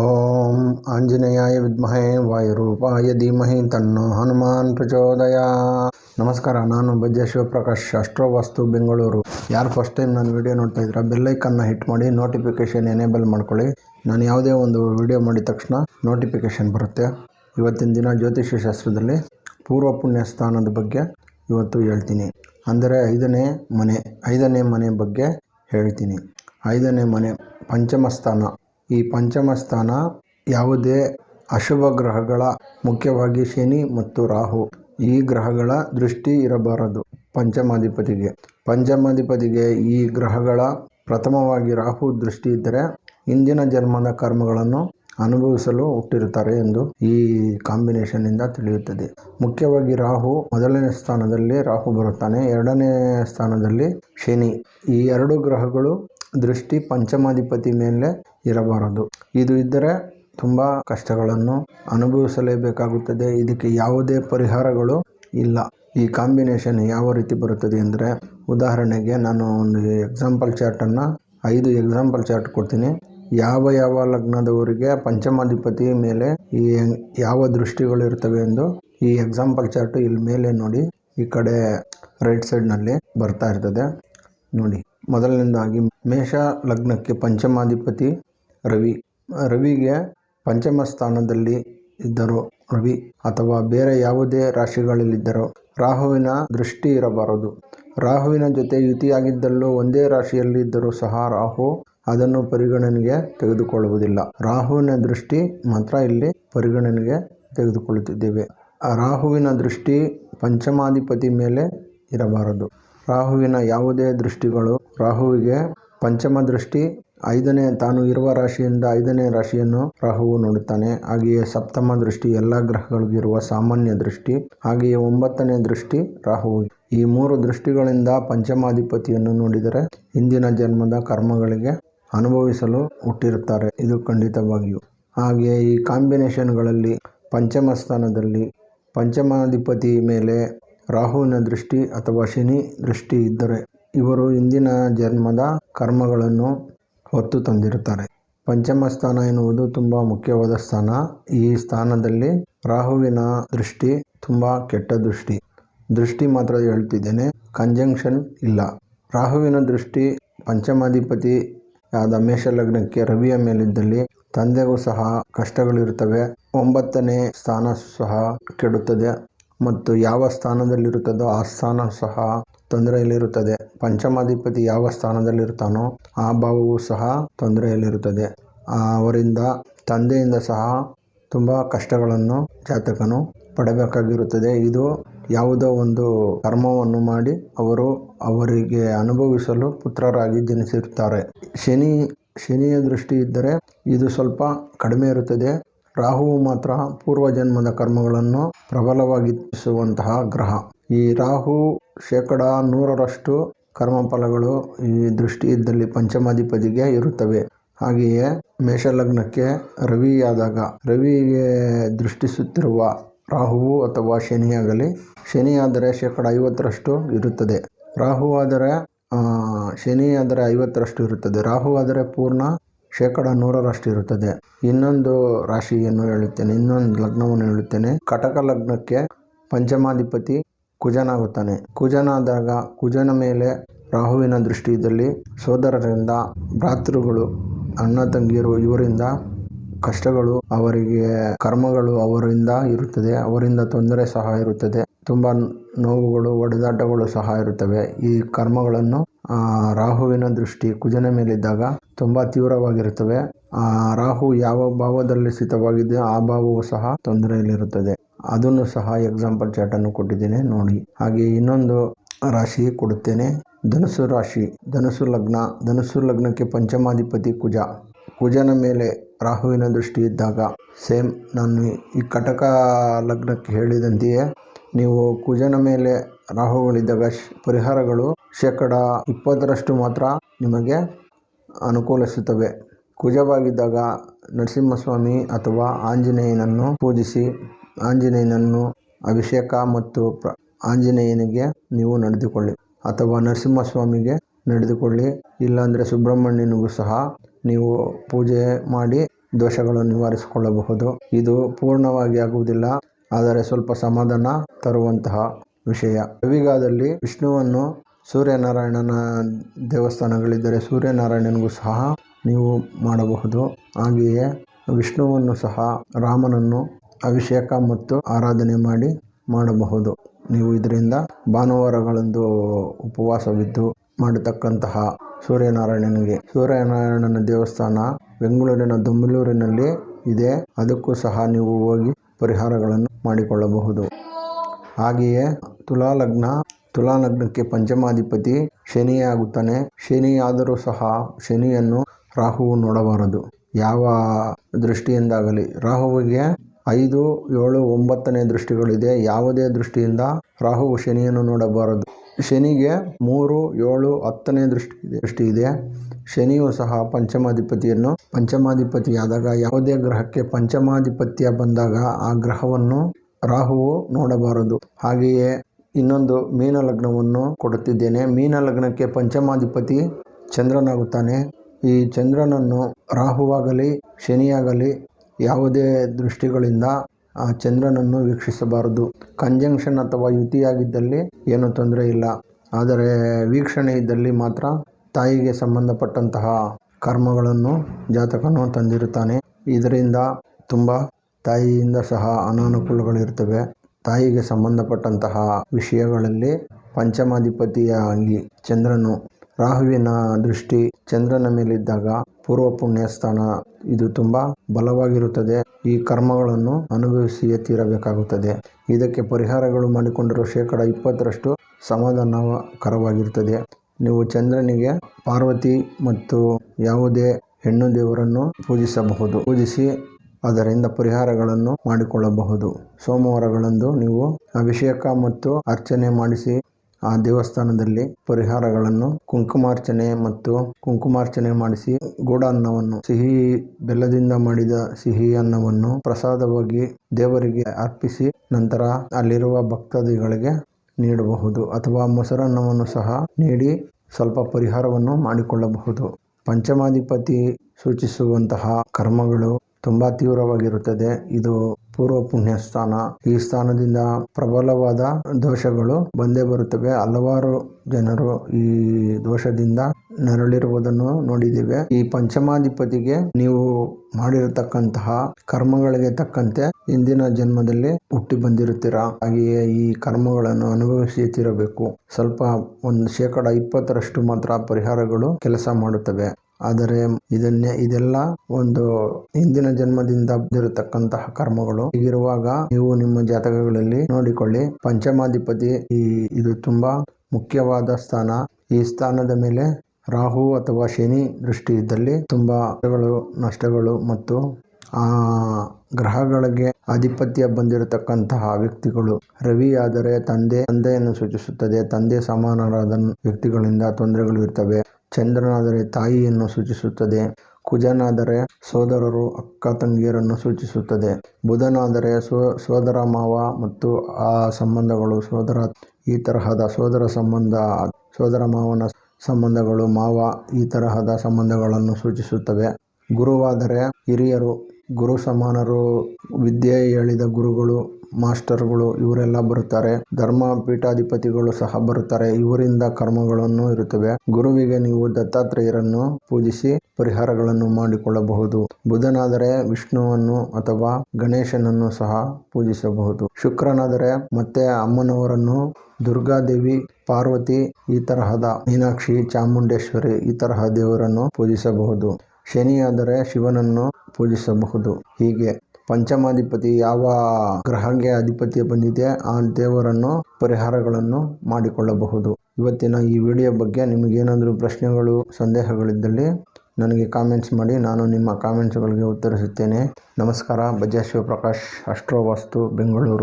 ಓಂ ಆಂಜನೇಯಾಯ ವಿದ್ಮಹೇ ವಾಯುರೂಪಾಯ ಧೀಮಹಿ ತನ್ನೋ ಹನುಮಾನ್ ಪ್ರಚೋದಯ ನಮಸ್ಕಾರ ನಾನು ಬಜ್ಜೆ ಶಿವಪ್ರಕಾಶ್ ಅಸ್ಟ್ರೋವಾಸ್ತು ಬೆಂಗಳೂರು. ಯಾರು ಫಸ್ಟ್ ಟೈಮ್ ನಾನು ವಿಡಿಯೋ ನೋಡ್ತಾ ಇದ್ದೀರಾ ಬೆಲ್ಲೈಕನ್ನ ಹಿಟ್ ಮಾಡಿ ನೋಟಿಫಿಕೇಷನ್ ಎನೇಬಲ್ ಮಾಡ್ಕೊಳ್ಳಿ. ನಾನು ಯಾವುದೇ ಒಂದು ವಿಡಿಯೋ ಮಾಡಿದ ತಕ್ಷಣ ನೋಟಿಫಿಕೇಷನ್ ಬರುತ್ತೆ. ಇವತ್ತಿನ ದಿನ ಜ್ಯೋತಿಷ್ಯ ಶಾಸ್ತ್ರದಲ್ಲಿ ಪೂರ್ವ ಪುಣ್ಯ ಸ್ಥಾನದ ಬಗ್ಗೆ ಇವತ್ತು ಹೇಳ್ತೀನಿ. ಅಂದರೆ ಐದನೇ ಮನೆ ಐದನೇ ಮನೆ ಬಗ್ಗೆ ಹೇಳ್ತೀನಿ. ಐದನೇ ಮನೆ, ಪಂಚಮ ಸ್ಥಾನ. ಈ ಪಂಚಮ ಸ್ಥಾನ ಯಾವುದೇ ಅಶುಭ ಗ್ರಹಗಳ ಮುಖ್ಯವಾಗಿ ಶನಿ ಮತ್ತು ರಾಹು. ಈ ಗ್ರಹಗಳ ದೃಷ್ಟಿ ಇರಬಾರದು ಪಂಚಮಾಧಿಪತಿಗೆ. ಪಂಚಮಾಧಿಪತಿಗೆ ಈ ಗ್ರಹಗಳ ಪ್ರಥಮವಾಗಿ ರಾಹು ದೃಷ್ಟಿ ಇದ್ದರೆ ಇಂದಿನ ಜನ್ಮದ ಕರ್ಮಗಳನ್ನು ಅನುಭವಿಸಲು ಹುಟ್ಟಿರುತ್ತಾರೆ ಎಂದು ಈ ಕಾಂಬಿನೇಷನ್ನಿಂದ ತಿಳಿಯುತ್ತದೆ. ಮುಖ್ಯವಾಗಿ ರಾಹು ಮೊದಲನೇ ಸ್ಥಾನದಲ್ಲಿ ರಾಹು ಬರುತ್ತಾನೆ. ಎರಡನೇ ಸ್ಥಾನದಲ್ಲಿ ಶನಿ. ಈ ಎರಡು ಗ್ರಹಗಳು ದೃಷ್ಟಿ ಪಂಚಮಾಧಿಪತಿ ಮೇಲೆ ಇರಬಾರದು. ಇದು ಇದ್ದರೆ ತುಂಬ ಕಷ್ಟಗಳನ್ನು ಅನುಭವಿಸಲೇಬೇಕಾಗುತ್ತದೆ. ಇದಕ್ಕೆ ಯಾವುದೇ ಪರಿಹಾರಗಳು ಇಲ್ಲ. ಈ ಕಾಂಬಿನೇಷನ್ ಯಾವ ರೀತಿ ಬರುತ್ತದೆ ಅಂದರೆ ಉದಾಹರಣೆಗೆ ನಾನು ಒಂದು ಎಕ್ಸಾಂಪಲ್ ಚಾರ್ಟನ್ನು, ಐದು ಎಕ್ಸಾಂಪಲ್ ಚಾರ್ಟ್ ಕೊಡ್ತೀನಿ. ಯಾವ ಯಾವ ಲಗ್ನದವರಿಗೆ ಪಂಚಮಾಧಿಪತಿ ಮೇಲೆ ಈ ಯಾವ ದೃಷ್ಟಿಗಳು ಇರ್ತವೆ ಎಂದು ಈ ಎಕ್ಸಾಂಪಲ್ ಚಾರ್ಟ್ ಇಲ್ಲಿ ಮೇಲೆ ನೋಡಿ, ಈ ಕಡೆ ರೈಟ್ ಸೈಡ್ನಲ್ಲಿ ಬರ್ತಾ ಇರ್ತದೆ. ನೋಡಿ. ಮೊದಲನೇದಾಗಿ ಮೇಷ ಲಗ್ನಕ್ಕೆ ಪಂಚಮಾಧಿಪತಿ ರವಿ. ರವಿಗೆ ಪಂಚಮ ಸ್ಥಾನದಲ್ಲಿ ಇದ್ದರು ರವಿ ಅಥವಾ ಬೇರೆ ಯಾವುದೇ ರಾಶಿಗಳಲ್ಲಿದ್ದರೂ ರಾಹುವಿನ ದೃಷ್ಟಿ ಇರಬಾರದು. ರಾಹುವಿನ ಜೊತೆ ಯುತಿಯಾಗಿದ್ದಲ್ಲೂ ಒಂದೇ ರಾಶಿಯಲ್ಲಿದ್ದರೂ ಸಹ ರಾಹು ಅದನ್ನು ಪರಿಗಣನೆಗೆ ತೆಗೆದುಕೊಳ್ಳುವುದಿಲ್ಲ. ರಾಹುವಿನ ದೃಷ್ಟಿ ಮಾತ್ರ ಇಲ್ಲಿ ಪರಿಗಣನೆಗೆ ತೆಗೆದುಕೊಳ್ಳುತ್ತಿದ್ದೇವೆ. ರಾಹುವಿನ ದೃಷ್ಟಿ ಪಂಚಮಾಧಿಪತಿ ಮೇಲೆ ಇರಬಾರದು. ರಾಹುವಿನ ಯಾವುದೇ ದೃಷ್ಟಿಗಳು, ರಾಹುವಿಗೆ ಪಂಚಮ ದೃಷ್ಟಿ, ಐದನೇ ತಾನು ಇರುವ ರಾಶಿಯಿಂದ ಐದನೇ ರಾಶಿಯನ್ನು ರಾಹುವು ನೋಡುತ್ತಾನೆ. ಹಾಗೆಯೇ ಸಪ್ತಮ ದೃಷ್ಟಿ ಎಲ್ಲ ಗ್ರಹಗಳಿಗಿರುವ ಸಾಮಾನ್ಯ ದೃಷ್ಟಿ, ಹಾಗೆಯೇ ಒಂಬತ್ತನೇ ದೃಷ್ಟಿ ರಾಹು ಈ ಮೂರು ದೃಷ್ಟಿಗಳಿಂದ ಪಂಚಮಾಧಿಪತಿಯನ್ನು ನೋಡಿದರೆ ಹಿಂದಿನ ಜನ್ಮದ ಕರ್ಮಗಳಿಗೆ ಅನುಭವಿಸಲು ಹುಟ್ಟಿರುತ್ತಾರೆ, ಇದು ಖಂಡಿತವಾಗಿಯೂ. ಹಾಗೆಯೇ ಈ ಕಾಂಬಿನೇಷನ್ಗಳಲ್ಲಿ ಪಂಚಮ ಸ್ಥಾನದಲ್ಲಿ ಪಂಚಮಾಧಿಪತಿ ಮೇಲೆ ರಾಹುವಿನ ದೃಷ್ಟಿ ಅಥವಾ ಶನಿ ದೃಷ್ಟಿ ಇದ್ದರೆ ಇವರು ಇಂದಿನ ಜನ್ಮದ ಕರ್ಮಗಳನ್ನು ಹೊತ್ತು ತಂದಿರುತ್ತಾರೆ. ಪಂಚಮ ಸ್ಥಾನ ಎನ್ನುವುದು ತುಂಬ ಮುಖ್ಯವಾದ ಸ್ಥಾನ. ಈ ಸ್ಥಾನದಲ್ಲಿ ರಾಹುವಿನ ದೃಷ್ಟಿ ತುಂಬ ಕೆಟ್ಟ ದೃಷ್ಟಿ. ದೃಷ್ಟಿ ಮಾತ್ರ ಹೇಳ್ತಿದ್ದೇನೆ ಕಂಜಂಕ್ಷನ್ ಇಲ್ಲ. ರಾಹುವಿನ ದೃಷ್ಟಿ ಪಂಚಮಾಧಿಪತಿ ಆದ ಮೇಷಲಗ್ನಕ್ಕೆ ರವಿಯ ಮೇಲಿದ್ದಲ್ಲಿ ತಂದೆಗೂ ಸಹ ಕಷ್ಟಗಳಿರುತ್ತವೆ. ಒಂಬತ್ತನೇ ಸ್ಥಾನ ಸಹ ಕೆಡುತ್ತದೆ. ಮತ್ತು ಯಾವ ಸ್ಥಾನದಲ್ಲಿರುತ್ತದೋ ಆ ಸ್ಥಾನ ಸಹ ತೊಂದರೆಯಲ್ಲಿರುತ್ತದೆ. ಪಂಚಮಾಧಿಪತಿ ಯಾವ ಸ್ಥಾನದಲ್ಲಿರ್ತಾನೋ ಆ ಭಾವವು ಸಹ ತೊಂದರೆಯಲ್ಲಿರುತ್ತದೆ. ಅವರಿಂದ ತಂದೆಯಿಂದ ಸಹ ತುಂಬ ಕಷ್ಟಗಳನ್ನು ಜಾತಕನು ಪಡಬೇಕಾಗಿರುತ್ತದೆ. ಇದು ಯಾವುದೋ ಒಂದು ಕರ್ಮವನ್ನು ಮಾಡಿ ಅವರು ಅವರಿಗೆ ಅನುಭವಿಸಲು ಪುತ್ರರಾಗಿ ಜನಿಸಿರುತ್ತಾರೆ. ಶನಿ, ಶನಿಯ ದೃಷ್ಟಿ ಇದ್ದರೆ ಇದು ಸ್ವಲ್ಪ ಕಡಿಮೆ ಇರುತ್ತದೆ. ರಾಹುವು ಮಾತ್ರ ಪೂರ್ವ ಜನ್ಮದ ಕರ್ಮಗಳನ್ನು ಪ್ರಬಲವಾಗಿಸುವಂತಹ ಗ್ರಹ. ಈ ರಾಹು ಶೇಕಡ ನೂರರಷ್ಟು ಕರ್ಮಫಲಗಳು ಈ ದೃಷ್ಟಿ ಇದ್ದಲ್ಲಿ ಪಂಚಮಾಧಿಪತಿಗೆ ಇರುತ್ತವೆ. ಹಾಗೆಯೇ ಮೇಷಲಗ್ನಕ್ಕೆ ರವಿಯಾದಾಗ, ರವಿಗೆ ದೃಷ್ಟಿಸುತ್ತಿರುವ ರಾಹುವು ಅಥವಾ ಶನಿಯಾಗಲಿ, ಶನಿಯಾದರೆ ಶೇಕಡ ಐವತ್ತರಷ್ಟು ಇರುತ್ತದೆ. ರಾಹು ಆದರೆ ಶನಿ ಆದರೆ ಐವತ್ತರಷ್ಟು ಇರುತ್ತದೆ. ರಾಹು ಆದರೆ ಪೂರ್ಣ ಶೇಕಡ ನೂರರಷ್ಟು ಇರುತ್ತದೆ ಇನ್ನೊಂದು ರಾಶಿಯನ್ನು ಹೇಳುತ್ತೇನೆ, ಇನ್ನೊಂದು ಲಗ್ನವನ್ನು ಹೇಳುತ್ತೇನೆ. ಕಟಕ ಲಗ್ನಕ್ಕೆ ಪಂಚಮಾಧಿಪತಿ ಕುಜನಾಗುತ್ತಾನೆ. ಕುಜನಾದಾಗ ಕುಜನ ಮೇಲೆ ರಾಹುವಿನ ದೃಷ್ಟಿಯಲ್ಲಿ ಸೋದರರಿಂದ ಭ್ರಾತೃಗಳು, ಅಣ್ಣ ತಂಗಿಯರು, ಇವರಿಂದ ಕಷ್ಟಗಳು, ಅವರಿಗೆ ಕರ್ಮಗಳು ಅವರಿಂದ ಇರುತ್ತದೆ, ಅವರಿಂದ ತೊಂದರೆ ಸಹ ಇರುತ್ತದೆ. ತುಂಬ ನೋವುಗಳು ಒಡೆದಾಟಗಳು ಸಹ ಇರುತ್ತವೆ. ಈ ಕರ್ಮಗಳನ್ನು ರಾಹುವಿನ ದೃಷ್ಟಿ ಕುಜನ ಮೇಲಿದ್ದಾಗ ತುಂಬ ತೀವ್ರವಾಗಿರುತ್ತವೆ. ರಾಹು ಯಾವ ಭಾವದಲ್ಲಿ ಸ್ಥಿತವಾಗಿದೆಯೋ ಆ ಭಾವವು ಸಹ ತೊಂದರೆಯಲ್ಲಿರುತ್ತದೆ. ಅದನ್ನು ಸಹ ಎಕ್ಸಾಂಪಲ್ ಚಾಟನ್ನು ಕೊಟ್ಟಿದ್ದೇನೆ, ನೋಡಿ. ಹಾಗೆ ಇನ್ನೊಂದು ರಾಶಿ ಕೊಡುತ್ತೇನೆ. ಧನುಸು ರಾಶಿ ಧನುಸು ಲಗ್ನ. ಧನುಸು ಲಗ್ನಕ್ಕೆ ಪಂಚಮಾಧಿಪತಿ ಕುಜ. ಕುಜನ ಮೇಲೆ ರಾಹುವಿನ ದೃಷ್ಟಿ ಇದ್ದಾಗ, ಸೇಮ್ ನಾನು ಈ ಕಟಕ ಲಗ್ನಕ್ಕೆ ಹೇಳಿದಂತೆಯೇ ನೀವು ಕುಜನ ಮೇಲೆ ರಾಹುಗಳಿದ್ದಾಗ ಪರಿಹಾರಗಳು ಶೇಕಡ ಇಪ್ಪತ್ತರಷ್ಟು ಮಾತ್ರ ನಿಮಗೆ ಅನುಕೂಲಿಸುತ್ತವೆ. ಕುಜವಾಗಿದ್ದಾಗ ನರಸಿಂಹಸ್ವಾಮಿ ಅಥವಾ ಆಂಜನೇಯನನ್ನು ಪೂಜಿಸಿ ಆಂಜನೇಯನನ್ನು ಅಭಿಷೇಕ ಮತ್ತು ಪ್ರ ಆಂಜನೇಯನಿಗೆ ನೀವು ನಡೆದುಕೊಳ್ಳಿ ಅಥವಾ ನರಸಿಂಹಸ್ವಾಮಿಗೆ ನಡೆದುಕೊಳ್ಳಿ. ಇಲ್ಲಾಂದರೆ ಸುಬ್ರಹ್ಮಣ್ಯನಿಗೂ ಸಹ ನೀವು ಪೂಜೆ ಮಾಡಿ ದೋಷಗಳನ್ನು ನಿವಾರಿಸಿಕೊಳ್ಳಬಹುದು. ಇದು ಪೂರ್ಣವಾಗಿ ಆಗುವುದಿಲ್ಲ. ಆದರೆ ಸ್ವಲ್ಪ ಸಮಾಧಾನ ತರುವಂತಹ ವಿಷಯ. ರವಿಗಾದಲ್ಲಿ ವಿಷ್ಣುವನ್ನು ಸೂರ್ಯನಾರಾಯಣನ ದೇವಸ್ಥಾನಗಳಿದ್ದರೆ ಸೂರ್ಯನಾರಾಯಣನಿಗೂ ಸಹ ನೀವು ಮಾಡಬಹುದು. ಹಾಗೆಯೇ ವಿಷ್ಣುವನ್ನು ಸಹ ರಾಮನನ್ನು ಅಭಿಷೇಕ ಮತ್ತು ಆರಾಧನೆ ಮಾಡಿ ಮಾಡಬಹುದು. ನೀವು ಇದರಿಂದ ಭಾನುವಾರಗಳಂದು ಉಪವಾಸವಿದ್ದು ಮಾಡತಕ್ಕಂತಹ ಸೂರ್ಯನಾರಾಯಣನಿಗೆ. ಸೂರ್ಯನಾರಾಯಣನ ದೇವಸ್ಥಾನ ಬೆಂಗಳೂರಿನ ದೊಮ್ಮಲೂರಿನಲ್ಲಿ ಇದೆ. ಅದಕ್ಕೂ ಸಹ ನೀವು ಹೋಗಿ ಪರಿಹಾರಗಳನ್ನು ಮಾಡಿಕೊಳ್ಳಬಹುದು. ಹಾಗೆಯೇ ತುಲಾ ಲಗ್ನ ತುಲಾ ಲಗ್ನಕ್ಕೆ ಪಂಚಮಾಧಿಪತಿ ಶನಿಯೇ ಆಗುತ್ತಾನೆ ಶನಿಯಾದರೂ ಸಹ ಶನಿಯನ್ನು ರಾಹುವು ನೋಡಬಾರದು. ಯಾವ ದೃಷ್ಟಿಯಿಂದಾಗಲಿ. ರಾಹುವಿಗೆ ಐದು, ಏಳು, ಒಂಬತ್ತನೇ ದೃಷ್ಟಿಗಳಿದೆ. ಯಾವುದೇ ದೃಷ್ಟಿಯಿಂದ ರಾಹುವು ಶನಿಯನ್ನು ನೋಡಬಾರದು. ಶನಿಗೆ ಮೂರು, ಏಳು, ಹತ್ತನೇ ದೃಷ್ಟಿ ದೃಷ್ಟಿ ಇದೆ ಶನಿಯು ಸಹ ಪಂಚಮಾಧಿಪತಿಯನ್ನು ಪಂಚಮಾಧಿಪತಿಯಾದಾಗ ಯಾವುದೇ ಗ್ರಹಕ್ಕೆ ಪಂಚಮಾಧಿಪತ್ಯ ಬಂದಾಗ ಆ ಗ್ರಹವನ್ನು ರಾಹುವು ನೋಡಬಾರದು. ಹಾಗೆಯೇ ಇನ್ನೊಂದು ಮೀನ ಲಗ್ನವನ್ನು ಕೊಡುತ್ತಿದ್ದೇನೆ. ಮೀನ ಲಗ್ನಕ್ಕೆ ಪಂಚಮಾಧಿಪತಿ ಚಂದ್ರನಾಗುತ್ತಾನೆ. ಈ ಚಂದ್ರನನ್ನು ರಾಹುವಾಗಲಿ, ಶನಿಯಾಗಲಿ ಯಾವುದೇ ದೃಷ್ಟಿಗಳಿಂದ ಆ ಚಂದ್ರನನ್ನು ವೀಕ್ಷಿಸಬಾರದು. ಕಂಜಂಕ್ಷನ್ ಅಥವಾ ಯುತಿಯಾಗಿದ್ದಲ್ಲಿ ಏನು ತೊಂದರೆ ಇಲ್ಲ. ಆದರೆ ವೀಕ್ಷಣೆ ಇದ್ದಲ್ಲಿ ಮಾತ್ರ ತಾಯಿಗೆ ಸಂಬಂಧಪಟ್ಟಂತಹ ಕರ್ಮಗಳನ್ನು ಜಾತಕನು ತಂದಿರುತ್ತಾನೆ. ಇದರಿಂದ ತುಂಬ ತಾಯಿಯಿಂದ ಸಹ ಅನಾನುಕೂಲಗಳಿರ್ತವೆ ತಾಯಿಗೆ ಸಂಬಂಧಪಟ್ಟಂತಹ ವಿಷಯಗಳಲ್ಲಿ ಪಂಚಮಾಧಿಪತಿಯಾಗಿ ಚಂದ್ರನು ರಾಹುವಿನ ದೃಷ್ಟಿ ಚಂದ್ರನ ಮೇಲಿದ್ದಾಗ ಪೂರ್ವ ಪುಣ್ಯ ಸ್ಥಾನ ಇದು ತುಂಬ ಬಲವಾಗಿರುತ್ತದೆ. ಈ ಕರ್ಮಗಳನ್ನು ಅನುಭವಿಸಿಯೇ ತೀರಬೇಕಾಗುತ್ತದೆ. ಇದಕ್ಕೆ ಪರಿಹಾರಗಳು ಮಾಡಿಕೊಂಡಿರುವ ಶೇಕಡ ಇಪ್ಪತ್ತರಷ್ಟು ಸಮಾಧಾನಕರವಾಗಿರುತ್ತದೆ. ನೀವು ಚಂದ್ರನಿಗೆ ಪಾರ್ವತಿ ಮತ್ತು ಯಾವುದೇ ಹೆಣ್ಣು ದೇವರನ್ನು ಪೂಜಿಸಬಹುದು. ಪೂಜಿಸಿ ಅದರಿಂದ ಪರಿಹಾರಗಳನ್ನು ಮಾಡಿಕೊಳ್ಳಬಹುದು. ಸೋಮವಾರಗಳಂದು ನೀವು ಅಭಿಷೇಕ ಮತ್ತು ಅರ್ಚನೆ ಮಾಡಿಸಿ ಆ ದೇವಸ್ಥಾನದಲ್ಲಿ ಪರಿಹಾರಗಳನ್ನು ಕುಂಕುಮಾರ್ಚನೆ ಮತ್ತು ಕುಂಕುಮಾರ್ಚನೆ ಮಾಡಿಸಿ ಗೂಢಾನ್ನವನ್ನು ಸಿಹಿ ಬೆಲ್ಲದಿಂದ ಮಾಡಿದ ಸಿಹಿ ಅನ್ನವನ್ನು ಪ್ರಸಾದವಾಗಿ ದೇವರಿಗೆ ಅರ್ಪಿಸಿ ನಂತರ ಅಲ್ಲಿರುವ ಭಕ್ತಾದಿಗಳಿಗೆ ನೀಡಬಹುದು ಅಥವಾ ಮೊಸರನ್ನವನ್ನು ಸಹ ನೀಡಿ ಸ್ವಲ್ಪ ಪರಿಹಾರವನ್ನು ಮಾಡಿಕೊಳ್ಳಬಹುದು. ಪಂಚಮಾಧಿಪತಿ ಸೂಚಿಸುವಂತಹ ಕರ್ಮಗಳು ತುಂಬ ತೀವ್ರವಾಗಿರುತ್ತದೆ. ಇದು ಪೂರ್ವ ಪುಣ್ಯ ಸ್ಥಾನ ಈ ಸ್ಥಾನದಿಂದ ಪ್ರಬಲವಾದ ದೋಷಗಳು ಬಂದೇ ಬರುತ್ತವೆ. ಹಲವಾರು ಜನರು ಈ ದೋಷದಿಂದ ನರಳಿರುವುದನ್ನು ನೋಡಿದ್ದೇವೆ. ಈ ಪಂಚಮಾಧಿಪತಿಗೆ ನೀವು ಮಾಡಿರತಕ್ಕಂತಹ ಕರ್ಮಗಳಿಗೆ ತಕ್ಕಂತೆ ಇಂದಿನ ಜನ್ಮದಲ್ಲಿ ಹುಟ್ಟಿ ಬಂದಿರುತ್ತೀರಾ? ಹಾಗೆಯೇ ಈ ಕರ್ಮಗಳನ್ನು ಅನುಭವಿಸುತ್ತಿರಬೇಕು ಸ್ವಲ್ಪ ಒಂದು ಶೇಕಡ ಇಪ್ಪತ್ತರಷ್ಟು ಮಾತ್ರ ಪರಿಹಾರಗಳು ಕೆಲಸ ಮಾಡುತ್ತವೆ. ಆದರೆ ಇದನ್ನೇ ಇದೆಲ್ಲ ಒಂದು ಹಿಂದಿನ ಜನ್ಮದಿಂದ ಬಂದಿರತಕ್ಕಂತಹ ಕರ್ಮಗಳು. ಹೀಗಿರುವಾಗ ನೀವು ನಿಮ್ಮ ಜಾತಕಗಳಲ್ಲಿ ನೋಡಿಕೊಳ್ಳಿ. ಪಂಚಮಾಧಿಪತಿ ಈ, ಇದು ತುಂಬಾ ಮುಖ್ಯವಾದ ಸ್ಥಾನ. ಈ ಸ್ಥಾನದ ಮೇಲೆ ರಾಹು ಅಥವಾ ಶನಿ ದೃಷ್ಟಿ ಇದ್ದಲ್ಲಿ ತುಂಬಾ ನಷ್ಟಗಳು ಮತ್ತು ಆ ಗ್ರಹಗಳಿಗೆ ಆಧಿಪತ್ಯ ಬಂದಿರತಕ್ಕಂತಹ ವ್ಯಕ್ತಿಗಳು. ರವಿ ಆದರೆ ತಂದೆ, ತಂದೆಯನ್ನು ಸೂಚಿಸುತ್ತದೆ. ತಂದೆ ಸಮಾನರಾದ ವ್ಯಕ್ತಿಗಳಿಂದ ತೊಂದರೆಗಳು ಇರ್ತವೆ. ಚಂದ್ರನಾದರೆ ತಾಯಿಯನ್ನು ಸೂಚಿಸುತ್ತದೆ. ಕುಜನಾದರೆ ಸೋದರರು ಅಕ್ಕ ತಂಗಿಯರನ್ನು ಸೂಚಿಸುತ್ತದೆ. ಬುಧನಾದರೆ ಸೋ, ಸೋದರ ಮಾವ ಮತ್ತು ಆ ಸಂಬಂಧಗಳು ಸೋದರ, ಈ ತರಹದ ಸೋದರ ಸಂಬಂಧ, ಸೋದರ ಮಾವನ ಸಂಬಂಧಗಳು ಮಾವ, ಈ ತರಹದ ಸಂಬಂಧಗಳನ್ನು ಸೂಚಿಸುತ್ತವೆ. ಗುರುವಾದರೆ ಹಿರಿಯರು ಗುರು ಸಮಾನರು, ವಿದ್ಯೆ ಹೇಳಿದ ಗುರುಗಳು, ಮಾಸ್ಟರ್ಗಳು ಇವರೆಲ್ಲ ಬರುತ್ತಾರೆ. ಧರ್ಮ ಪೀಠಾಧಿಪತಿಗಳು ಸಹ ಬರುತ್ತಾರೆ. ಇವರಿಂದ ಕರ್ಮಗಳನ್ನು ಇರುತ್ತವೆ. ಗುರುವಿಗೆ ನೀವು ದತ್ತಾತ್ರೇಯರನ್ನು ಪೂಜಿಸಿ ಪರಿಹಾರಗಳನ್ನು ಮಾಡಿಕೊಳ್ಳಬಹುದು. ಬುಧನಾದರೆ ವಿಷ್ಣುವನ್ನು ಅಥವಾ ಗಣೇಶನನ್ನು ಸಹ ಪೂಜಿಸಬಹುದು. ಶುಕ್ರನಾದರೆ ಮತ್ತೆ ಅಮ್ಮನವರನ್ನು ದುರ್ಗಾದೇವಿ, ಪಾರ್ವತಿ ಈ ತರಹದ ಮೀನಾಕ್ಷಿ, ಚಾಮುಂಡೇಶ್ವರಿ ಈ ತರಹ ದೇವರನ್ನು ಪೂಜಿಸಬಹುದು. ಶನಿಯಾದರೆ ಶಿವನನ್ನು ಪೂಜಿಸಬಹುದು. ಹೀಗೆ ಪಂಚಮಾಧಿಪತಿ ಯಾವ ಗ್ರಹಕ್ಕೆ ಅಧಿಪತಿ ಬಂದಿದೆ ಆ ದೇವರನ್ನು ಪರಿಹಾರಗಳನ್ನು ಮಾಡಿಕೊಳ್ಳಬಹುದು. ಇವತ್ತಿನ ಈ ವಿಡಿಯೋ ಬಗ್ಗೆ ನಿಮಗೇನಾದರೂ ಪ್ರಶ್ನೆಗಳು, ಸಂದೇಹಗಳಿದ್ದಲ್ಲಿ ನನಗೆ ಕಾಮೆಂಟ್ಸ್ ಮಾಡಿ, ನಾನು ನಿಮ್ಮ ಕಾಮೆಂಟ್ಸ್ಗಳಿಗೆ ಉತ್ತರಿಸುತ್ತೇನೆ. ನಮಸ್ಕಾರ ಬಜಾ ಶಿವಪ್ರಕಾಶ್ ಅಷ್ಟ್ರೋ ವಾಸ್ತು ಬೆಂಗಳೂರು.